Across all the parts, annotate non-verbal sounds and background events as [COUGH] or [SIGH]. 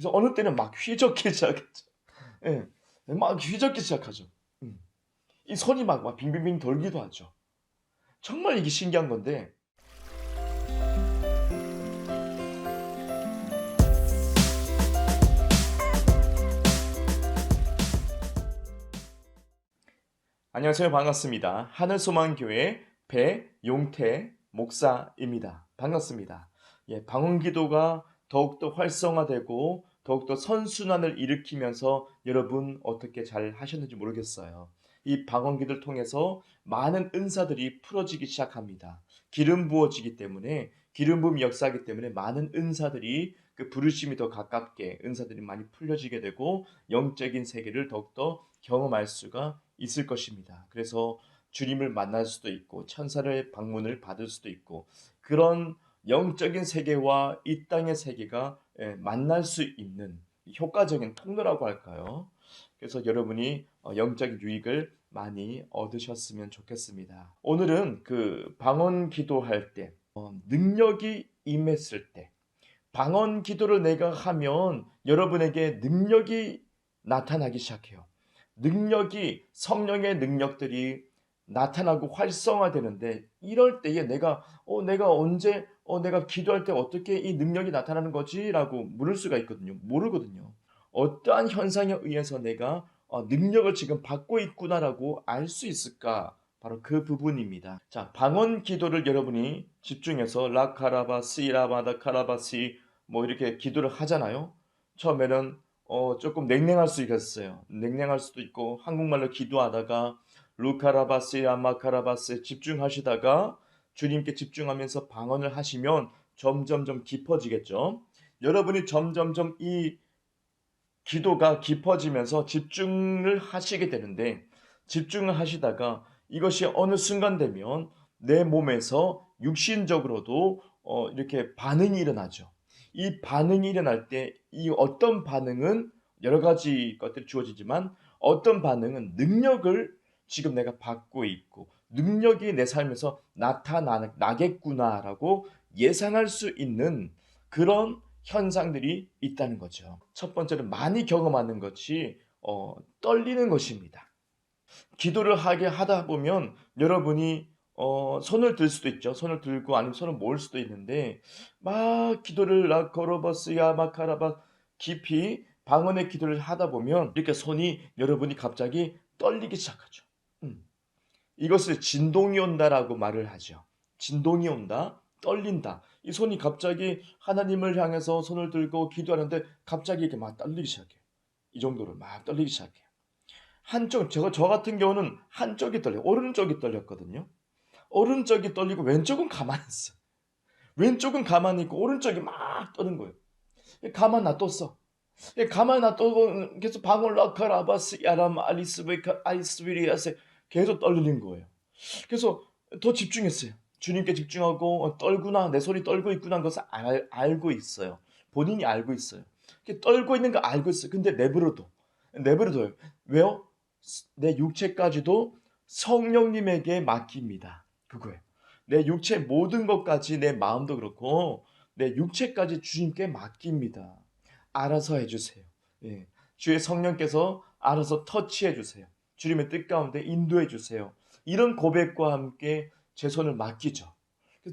그래서 어느 때는 막 휘젓기 [LAUGHS] 시작했죠. 예, 막 휘젓기 시작하죠. 음. 이 손이 막, 막 빙빙빙 돌기도 하죠. 정말 이게 신기한 건데 안녕하세요. 반갑습니다. 하늘소망교회 배용태 목사입니다. 반갑습니다. 예, 방언기도가 더욱더 활성화되고 더욱더 선순환을 일으키면서 여러분 어떻게 잘 하셨는지 모르겠어요. 이 방언기도를 통해서 많은 은사들이 풀어지기 시작합니다. 기름 부어지기 때문에 기름 부음 역사하기 때문에 많은 은사들이 그 부르심이 더 가깝게 은사들이 많이 풀려지게 되고 영적인 세계를 더욱더 경험할 수가 있을 것입니다. 그래서 주님을 만날 수도 있고 천사의 방문을 받을 수도 있고 그런 영적인 세계와 이 땅의 세계가 예, 만날 수 있는 효과적인 통로라고 할까요? 그래서 여러분이 어, 영적인 유익을 많이 얻으셨으면 좋겠습니다. 오늘은 그 방언 기도할 때 어, 능력이 임했을 때 방언 기도를 내가 하면 여러분에게 능력이 나타나기 시작해요. 능력이 성령의 능력들이 나타나고 활성화되는데 이럴 때에 내가 어 내가 언제 어 내가 기도할 때 어떻게 이 능력이 나타나는 거지라고 물을 수가 있거든요. 모르거든요. 어떠한 현상에 의해서 내가 어, 능력을 지금 받고 있구나라고 알 수 있을까? 바로 그 부분입니다. 자, 방언 기도를 여러분이 집중해서 라카라바시 라바다 카라바시 뭐 이렇게 기도를 하잖아요. 처음에는 어, 조금 냉랭할 수 있겠어요. 냉랭할 수도 있고 한국말로 기도하다가 루카라바스 아마카라바스에 집중하시다가 주님께 집중하면서 방언을 하시면 점점점 깊어지겠죠. 여러분이 점점점 이 기도가 깊어지면서 집중을 하시게 되는데 집중을 하시다가 이것이 어느 순간 되면 내 몸에서 육신적으로도 어, 이렇게 반응이 일어나죠. 이 반응이 일어날 때 이 어떤 반응은 여러 가지 것들이 주어지지만 어떤 반응은 능력을 지금 내가 받고 있고 능력이 내 삶에서 나타나겠구나라고 예상할 수 있는 그런 현상들이 있다는 거죠. 첫 번째는 많이 경험하는 것이 어, 떨리는 것입니다. 기도를 하게 하다 보면 여러분이 어, 손을 들 수도 있죠. 손을 들고 아니면 손을 모을 수도 있는데 막 기도를 라코로버스야 마카라바 깊이 방언의 기도를 하다 보면 이렇게 손이 여러분이 갑자기 떨리기 시작하죠. 음. 이것을 진동이 온다라고 말을 하죠. 진동이 온다, 떨린다. 이 손이 갑자기 하나님을 향해서 손을 들고 기도하는데 갑자기 이렇게 막 떨리기 시작해요. 이 정도로 막 떨리기 시작해요. 한쪽, 저, 저 같은 경우는 한쪽이 떨려, 오른쪽이 떨렸거든요. 오른쪽이 떨리고 왼쪽은 가만히 있어. 왼쪽은 가만히 있고 오른쪽이 막 떠는 거예요. 가만 놔뒀어. 가만 놔두고 계속 방울 라카라바스 야람 아리스베카 아이스비리아세 계속 떨리는 거예요. 그래서 더 집중했어요. 주님께 집중하고 어, 떨구나 내 손이 떨고 있구나 것을 알, 알고 있어요. 본인이 알고 있어요. 떨고 있는 거 알고 있어요. 근데 내버려둬. 내버려둬요. 왜요? 내 육체까지도 성령님에게 맡깁니다. 그거예요. 내 육체 모든 것까지 내 마음도 그렇고 내 육체까지 주님께 맡깁니다. 알아서 해주세요. 예. 주의 성령께서 알아서 터치해 주세요. 주님의 뜻 가운데 인도해 주세요. 이런 고백과 함께 제 손을 맡기죠.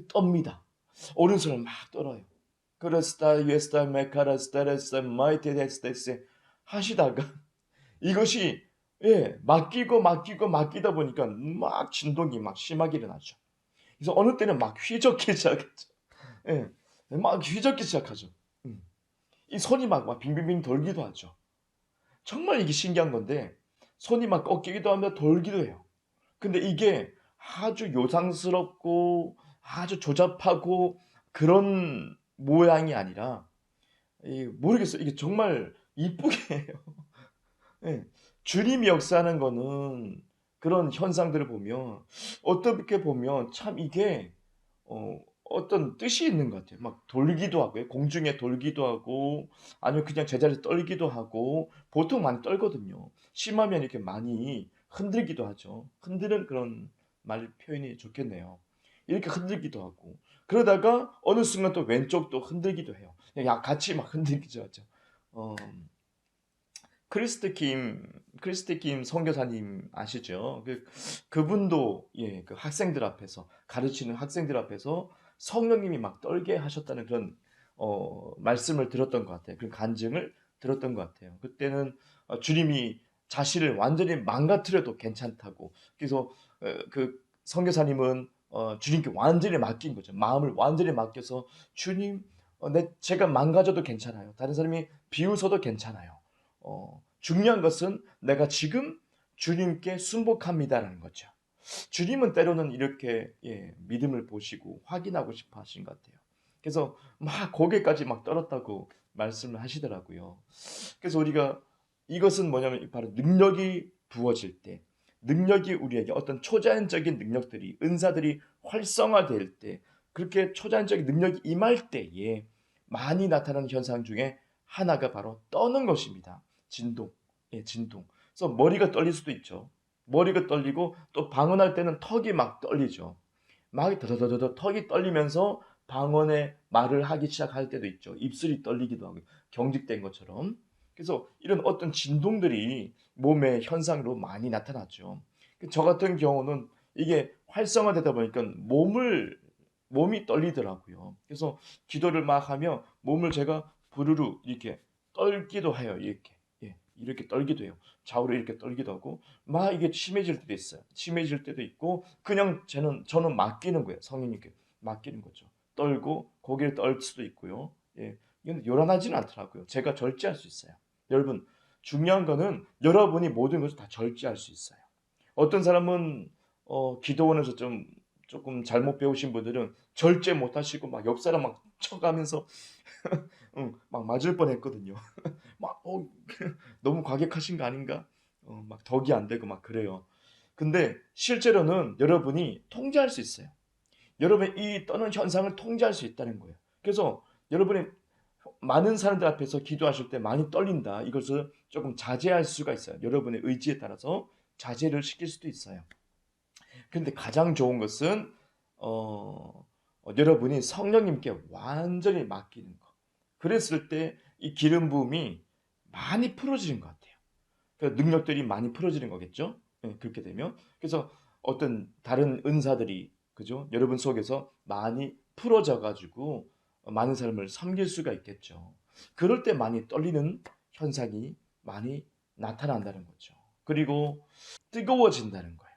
떱니다. 오른손을 막 떨어요. 그레스타 예스타 메카라스타레스타 마이테 데스테세 하시다가 [LAUGHS] 이것이 예, 맡기고 맡기고 맡기다 보니까 막 진동이 막 심하게 일어나죠. 그래서 어느 때는 막 휘젓기 [LAUGHS] 시작했죠. 예, 막 휘젓기 시작하죠. 음. 이 손이 막, 막 빙빙빙 돌기도 하죠. 정말 이게 신기한 건데 손이 막 꺾이기도 하며 돌기도 해요. 근데 이게 아주 요상스럽고 아주 조잡하고 그런 모양이 아니라 모르겠어요. 이게 정말 이쁘게 해요. 네. [LAUGHS] 주님이 역사하는 거는 그런 현상들을 보면 어떻게 보면 참 이게 어, 어떤 뜻이 있는 것 같아요. 막 돌기도 하고요. 공중에 돌기도 하고 아니면 그냥 제자리에 떨기도 하고 보통 많이 떨거든요. 심하면 이렇게 많이 흔들기도 하죠. 흔드는 그런 말 표현이 좋겠네요. 이렇게 흔들기도 하고 그러다가 어느 순간 또 왼쪽도 흔들기도 해요. 야 같이 막 흔들기도 하죠. 어, 크리스트 김 크리스트 김 선교사님 아시죠? 그 그분도 예, 그 학생들 앞에서 가르치는 학생들 앞에서 성령님이 막 떨게 하셨다는 그런 어, 말씀을 들었던 것 같아요. 그런 간증을 들었던 것 같아요. 그때는 어, 주님이 자신을 완전히 망가뜨려도 괜찮다고. 그래서 어, 그 선교사님은 어, 주님께 완전히 맡긴 거죠. 마음을 완전히 맡겨서 주님, 어, 내 제가 망가져도 괜찮아요. 다른 사람이 비웃어도 괜찮아요. 어, 중요한 것은 내가 지금 주님께 순복합니다라는 거죠. 주님은 때로는 이렇게 예, 믿음을 보시고 확인하고 싶어 하신 것 같아요. 그래서 막 고개까지 막 떨었다고 말씀을 하시더라고요. 그래서 우리가 이것은 뭐냐면 바로 능력이 부어질 때, 능력이 우리에게 어떤 초자연적인 능력들이, 은사들이 활성화될 때, 그렇게 초자연적인 능력이 임할 때에 많이 나타나는 현상 중에 하나가 바로 떠는 것입니다. 진동, 예, 진동. 그래서 머리가 떨릴 수도 있죠. 머리가 떨리고 또 방언할 때는 턱이 막 떨리죠. 막 더더더더 턱이 떨리면서 방언의 말을 하기 시작할 때도 있죠. 입술이 떨리기도 하고 경직된 것처럼. 그래서 이런 어떤 진동들이 몸의 현상으로 많이 나타나죠. 저 같은 경우는 이게 활성화되다 보니까 몸을 몸이 떨리더라고요. 그래서 기도를 막 하며 몸을 제가 부르르 이렇게 떨기도 해요. 이렇게. 예, 이렇게 떨기도 해요. 좌우로 이렇게 떨기도 하고 막 이게 심해질 때도 있어요. 심해질 때도 있고 그냥 저는 저는 맡기는 거예요. 성인님께 맡기는 거죠. 떨고 고개를 떨 수도 있고요. 예. 이건 요란하지는 않더라고요. 제가 절제할 수 있어요. 여러분 중요한 거는 여러분이 모든 것을 다 절제할 수 있어요. 어떤 사람은 어, 기도원에서 좀 조금 잘못 배우신 분들은 절제 못 하시고 막 옆 사람 막 쳐가면서 [LAUGHS] 응, 막 맞을 뻔했거든요. [LAUGHS] 막 어, [LAUGHS] 너무 과격하신 거 아닌가? 어, 막 덕이 안 되고 막 그래요. 근데 실제로는 여러분이 통제할 수 있어요. 여러분 이 떠는 현상을 통제할 수 있다는 거예요. 그래서 여러분이 많은 사람들 앞에서 기도하실 때 많이 떨린다. 이것을 조금 자제할 수가 있어요. 여러분의 의지에 따라서 자제를 시킬 수도 있어요. 근데 가장 좋은 것은 어, 어, 여러분이 성령님께 완전히 맡기는 거. 그랬을 때 이 기름 부음이 많이 풀어지는 것 같아요. 그 능력들이 많이 풀어지는 거겠죠. 네, 그렇게 되면 그래서 어떤 다른 은사들이 그죠? 여러분 속에서 많이 풀어져 가지고 많은 사람을 섬길 수가 있겠죠. 그럴 때 많이 떨리는 현상이 많이 나타난다는 거죠. 그리고 뜨거워진다는 거예요.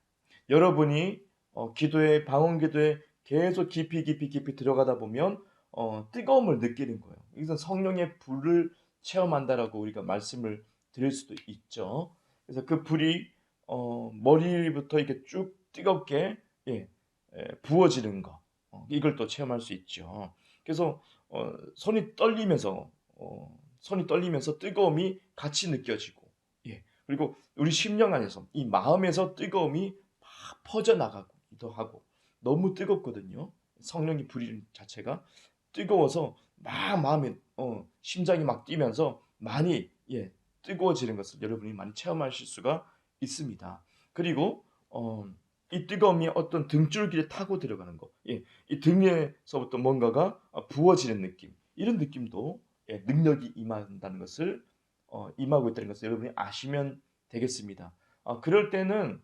여러분이 어, 기도에 방언 기도에 계속 깊이 깊이 깊이 들어가다 보면 어, 뜨거움을 느끼는 거예요. 이것은 성령의 불을 체험한다라고 우리가 말씀을 드릴 수도 있죠. 그래서 그 불이 어, 머리부터 이렇게 쭉 뜨겁게 예, 예, 부어지는 거 어, 이걸 또 체험할 수 있죠. 그래서 어, 손이 떨리면서 어, 손이 떨리면서 뜨거움이 같이 느껴지고 예, 그리고 우리 심령 안에서 이 마음에서 뜨거움이 막 퍼져 나가기도 하고 너무 뜨겁거든요. 성령이 부리는 자체가 뜨거워서 막 마음에 어, 심장이 막 뛰면서 많이 예, 뜨거워지는 것을 여러분이 많이 체험하실 수가 있습니다. 그리고 어, 이 뜨거움이 어떤 등줄기를 타고 들어가는 거, 예, 이 등에서부터 뭔가가 부어지는 느낌, 이런 느낌도 예, 능력이 임한다는 것을 어, 임하고 있다는 것을 여러분이 아시면 되겠습니다. 어, 그럴 때는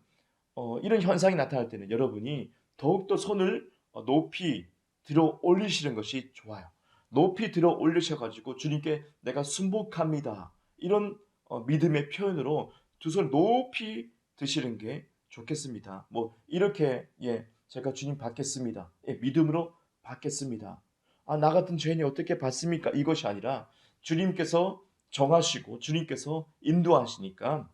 어, 이런 현상이 나타날 때는 여러분이 더욱더 손을 어, 높이 들어 올리시는 것이 좋아요. 높이 들어 올리셔가지고 주님께 내가 순복합니다. 이런 어, 믿음의 표현으로 두 손 높이 드시는 게 좋겠습니다. 뭐 이렇게 예 제가 주님 받겠습니다. 예, 믿음으로 받겠습니다. 아 나 같은 죄인이 어떻게 받습니까? 이것이 아니라 주님께서 정하시고 주님께서 인도하시니까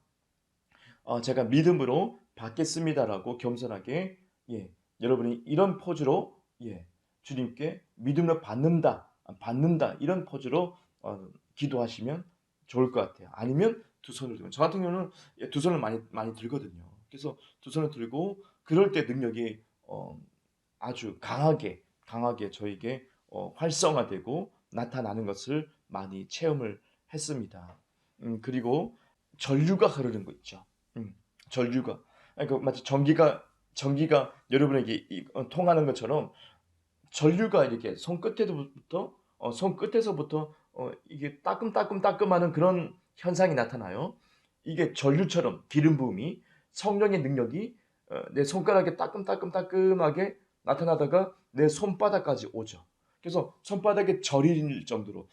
어, 제가 믿음으로 받겠습니다라고 겸손하게 예 여러분이 이런 포즈로 예 주님께 믿음으로 받는다 받는다 이런 포즈로 어, 기도하시면 좋을 것 같아요. 아니면 두 손을 들고 저 같은 경우는 예, 두 손을 많이 많이 들거든요. 그래서 두 손을 들고 그럴 때 능력이 어, 아주 강하게 강하게 저에게 어, 활성화되고 나타나는 것을 많이 체험을 했습니다. 음, 그리고 전류가 흐르는 거 있죠. 음, 전류가 그러니까 마치 전기가 전기가 여러분에게 이, 어, 통하는 것처럼 전류가 이렇게 손끝에서부터 어, 손끝에서부터 어, 이게 따끔따끔 따끔하는 그런 현상이 나타나요. 이게 전류처럼 기름 부음이 성령의 능력이 어, 내 손가락에 따끔따끔 따끔하게 나타나다가 내 손바닥까지 오죠. 그래서 손바닥에 저릴 정도로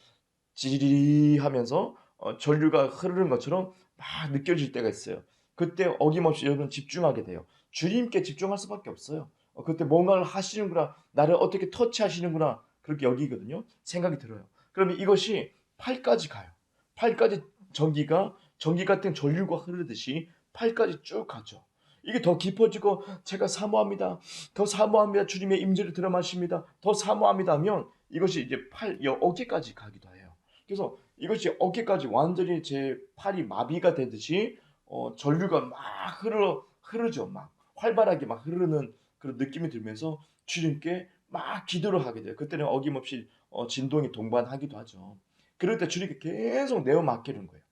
지리리 하면서 어, 전류가 흐르는 것처럼 막 느껴질 때가 있어요. 그때 어김없이 여러분 집중하게 돼요. 주님께 집중할 수밖에 없어요. 어, 그때 뭔가를 하시는구나, 나를 어떻게 터치하시는구나 그렇게 여기거든요. 생각이 들어요. 그러면 이것이 팔까지 가요. 팔까지 전기가 전기 같은 전류가 흐르듯이 팔까지 쭉 가죠. 이게 더 깊어지고 제가 사모합니다. 더 사모합니다. 주님의 임재를 들어 마십니다. 더 사모합니다 하면 이것이 이제 팔, 여, 어깨까지 가기도 해요. 그래서 이것이 어깨까지 완전히 제 팔이 마비가 되듯이 어, 전류가 막 흐르 흐르죠. 막 활발하게 막 흐르는 그런 느낌이 들면서 주님께 막 기도를 하게 돼요. 그때는 어김없이 어, 진동이 동반하기도 하죠. 그럴 때 주님께 계속 내어 맡기는 거예요.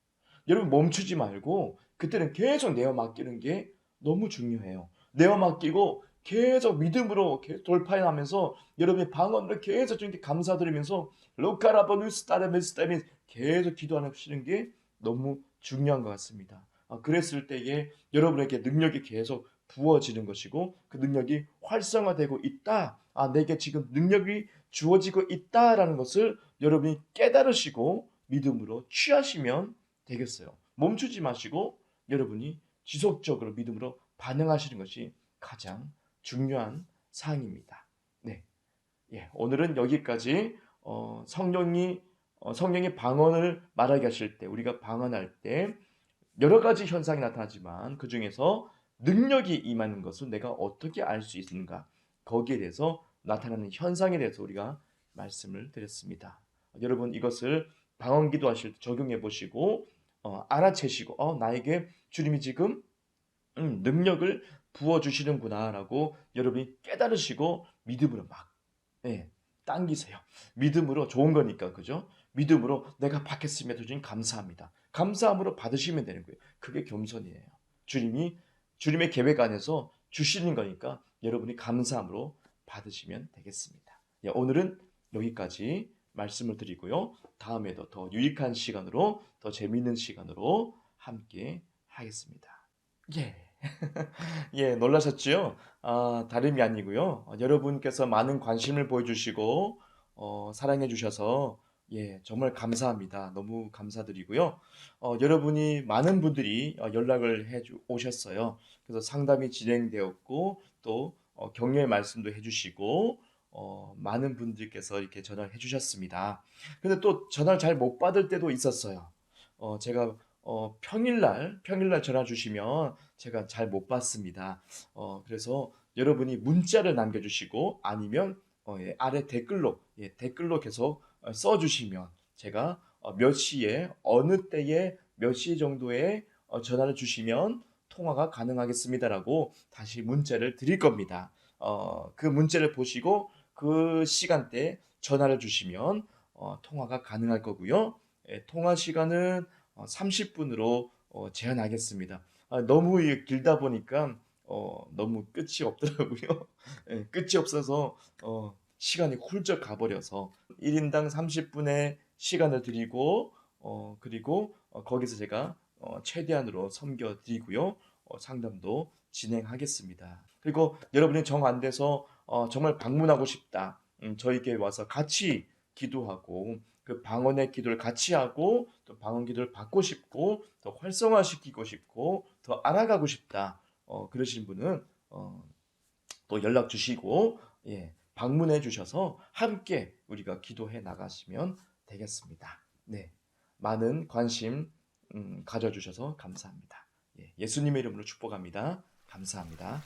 여러분 멈추지 말고 그때는 계속 내어 맡기는 게 너무 중요해요. 내어 맡기고 계속 믿음으로 계속 돌파해 나면서 여러분의 방언을 계속 주님께 감사드리면서 로카라보누스 따르메스타미 계속 기도하시는 게 너무 중요한 것 같습니다. 아, 그랬을 때에 여러분에게 능력이 계속 부어지는 것이고 그 능력이 활성화되고 있다. 아, 내게 지금 능력이 주어지고 있다라는 것을 여러분이 깨달으시고 믿음으로 취하시면 되겠어요. 멈추지 마시고 여러분이 지속적으로 믿음으로 반응하시는 것이 가장 중요한 사항입니다. 네, 예, 오늘은 여기까지 어, 성령이 어, 성령의 방언을 말하게 하실 때 우리가 방언할 때 여러 가지 현상이 나타나지만 그 중에서 능력이 임하는 것을 내가 어떻게 알 수 있는가 거기에 대해서 나타나는 현상에 대해서 우리가 말씀을 드렸습니다. 여러분 이것을 방언 기도 하실 때 적용해 보시고 어, 알아채시고 어, 나에게 주님이 지금 음, 능력을 부어 주시는구나라고 여러분이 깨달으시고 믿음으로 막 예, 당기세요. 믿음으로 좋은 거니까 그죠? 믿음으로 내가 받겠으면 주님 감사합니다. 감사함으로 받으시면 되는 거예요. 그게 겸손이에요. 주님이 주님의 계획 안에서 주시는 거니까 여러분이 감사함으로 받으시면 되겠습니다. 예, 오늘은 여기까지 말씀을 드리고요. 다음에도 더 유익한 시간으로 더 재미있는 시간으로 함께 하겠습니다. 예. [LAUGHS] 예, 놀라셨죠? 아, 다름이 아니고요. 어, 여러분께서 많은 관심을 보여주시고 어, 사랑해 주셔서 예, 정말 감사합니다. 너무 감사드리고요. 어, 여러분이 많은 분들이 어, 연락을 해 주- 오셨어요. 그래서 상담이 진행되었고 또 어, 격려의 말씀도 해주시고 어, 많은 분들께서 이렇게 전화를 해주셨습니다. 근데 또 전화를 잘 못 받을 때도 있었어요. 어, 제가 어, 평일날 평일날 전화 주시면 제가 잘 못 받습니다. 어, 그래서 여러분이 문자를 남겨주시고 아니면 어, 예, 아래 댓글로 예, 댓글로 계속 어, 써주시면 제가 어, 몇 시에 어느 때에 몇 시 정도에 어, 전화를 주시면 통화가 가능하겠습니다라고 다시 문자를 드릴 겁니다. 어, 그 문자를 보시고 그 시간대에 전화를 주시면 어, 통화가 가능할 거고요. 예, 통화 시간은 어, 30분으로 어, 제한하겠습니다. 아, 너무 길다 보니까 어, 너무 끝이 없더라고요. [LAUGHS] 예, 끝이 없어서 어, 시간이 훌쩍 가버려서 1인당 30분의 시간을 드리고 어, 그리고 어, 거기서 제가 어, 최대한으로 섬겨 드리고요. 어, 상담도 진행하겠습니다. 그리고 여러분이 정 안 돼서 어, 정말 방문하고 싶다. 음, 저희께 와서 같이 기도하고 그 방언의 기도를 같이 하고 또 방언 기도를 받고 싶고 더 활성화시키고 싶고 더 알아가고 싶다. 어, 그러신 분은 어, 또 연락 주시고 예, 방문해 주셔서 함께 우리가 기도해 나가시면 되겠습니다. 네, 많은 관심 음, 가져주셔서 감사합니다. 예, 예수님의 이름으로 축복합니다. 감사합니다.